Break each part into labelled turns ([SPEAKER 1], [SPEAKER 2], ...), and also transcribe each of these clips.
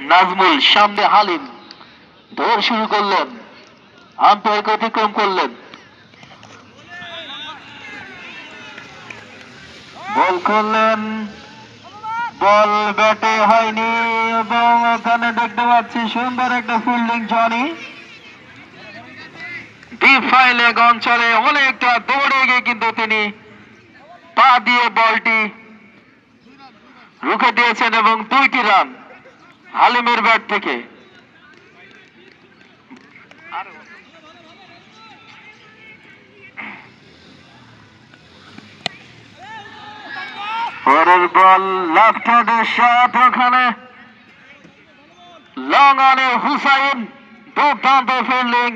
[SPEAKER 1] নাজমুল সামনে হালিম। দৌড় শুরু করলেন। আম্পায়ারকে অতিক্রম করলেন। বল করলেন। বল ব্যাটে হয়নি এবং ওখানে দেখতে পাচ্ছি সুন্দর একটা ফিল্ডিং জনি ডিপ ফাইলেগ অঞ্চলে অনেকটা দৌড়ে গিয়ে কিন্তু তিনি পা দিয়ে বলটি রুখে দিয়েছেন এবং দুইটি রান। হালিমের ব্যাট থেকে। পরের বল লেফট হ্যান্ডের শট ওখানে। লং অনে হুসাইন দুর্দান্ত ফিল্ডিং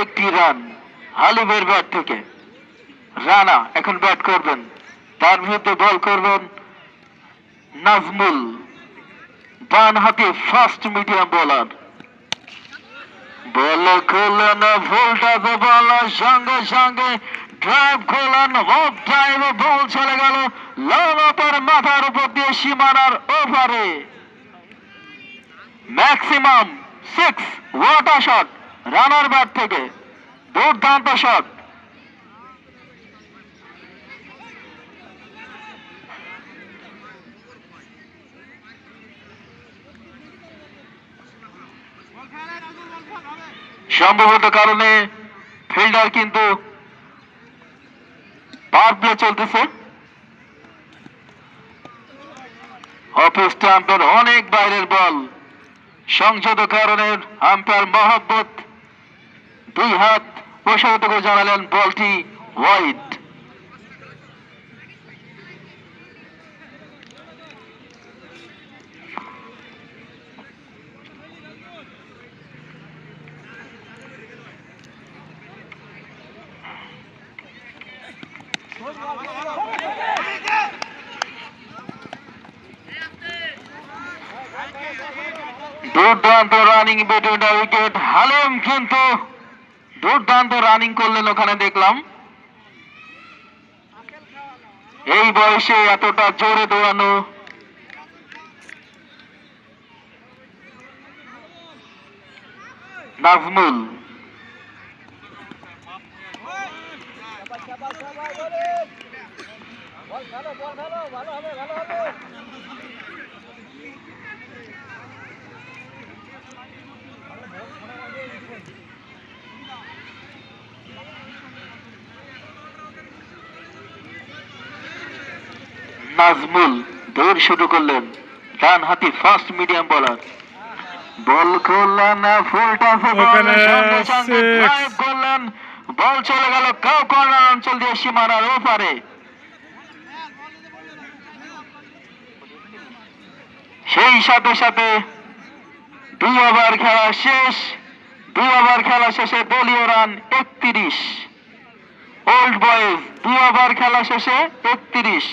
[SPEAKER 1] একটি রান হালিমের ব্যাট থেকে। রানা, এখন ব্যাট করবেন। তার বিরুদ্ধে বল করবেন নাজমুল। ডান হাতে ফার্স্ট মিডিয়াম বোলার বল করলেন ভুলটা বল সঙ্গে সঙ্গে ড্রাইভ করলেন অফ ড্রাইভে বল চলে গেল। লং মাথার উপর দিয়ে সীমানার ওভারে maximum six what a shot runner bat থেকে। দুর্দান্ত শট সম্ভবত কারণে ফিল্ডার কিন্তু পাওয়ার প্লে চলতেছে। অফিস স্ট্যাম্পের অনেক বাইরের বল। সংযত কারণে আম্পায়ার মহব্বত দুই হাত প্রসারিত করে জানালেন বলটি ওয়াইড। দুর্দান্ত রানিং দ্য উইকেট হালিম কিন্তু দুর্দান্ত রানিং করলেন ওখানে দেখলাম। এই বয়সে এতটা জোরে দৌড়ানো। নাজমুল নাজমুল দৌড় শুরু করলেন। ডান হাতি ফার্স্ট মিডিয়াম বলার বল করলেন ফুল সঙ্গে সঙ্গে ড্রাইভ করলেন। বল চলে গেল, কাউ কর্নার অঞ্চল দিয়ে সীমানার ওপারে সেই সাথে সাথে দুই ওভার খেলা শেষ দুই ওভার খেলা শেষে দলীয় রান একত্রিশ। ওল্ড বয়েজ দুই ওভার খেলা শেষে একত্রিশ।